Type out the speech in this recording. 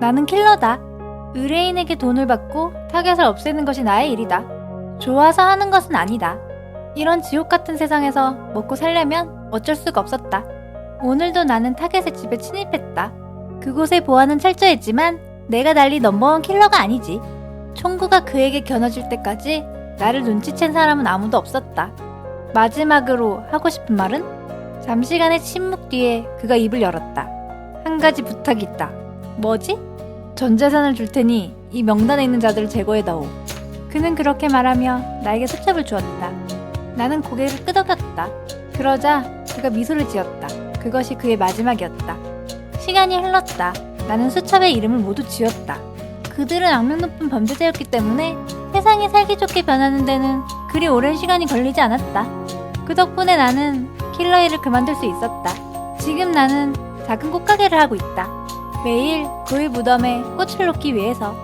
나는 킬러다. 의뢰인에게 돈을 받고 타겟을 없애는 것이 나의 일이다. 좋아서 하는 것은 아니다. 이런 지옥 같은 세상에서 먹고 살려면 어쩔 수가 없었다. 오늘도 나는 타겟의 집에 침입했다. 그곳의 보안은 철저했지만 내가 달리 넘버원 킬러가 아니지. 총구가 그에게 겨눠질 때까지 나를 눈치챈 사람은 아무도 없었다. 마지막으로 하고 싶은 말은? 잠시간의 침묵 뒤에 그가 입을 열었다. 한 가지 부탁이 있다. 뭐지? 전 재산을 줄 테니 이 명단에 있는 자들을 제거해 다오. 그는 그렇게 말하며 나에게 수첩을 주었다. 나는 고개를 끄덕였다. 그러자 그가 미소를 지었다. 그것이 그의 마지막이었다. 시간이 흘렀다. 나는 수첩의 이름을 모두 지웠다. 그들은 악명 높은 범죄자였기 때문에 세상이 살기 좋게 변하는 데는 그리 오랜 시간이 걸리지 않았다. 그 덕분에 나는 킬러 일을 그만둘 수 있었다. 지금 나는 작은 꽃가게를 하고 있다. 매일 그의 무덤에 꽃을 놓기 위해서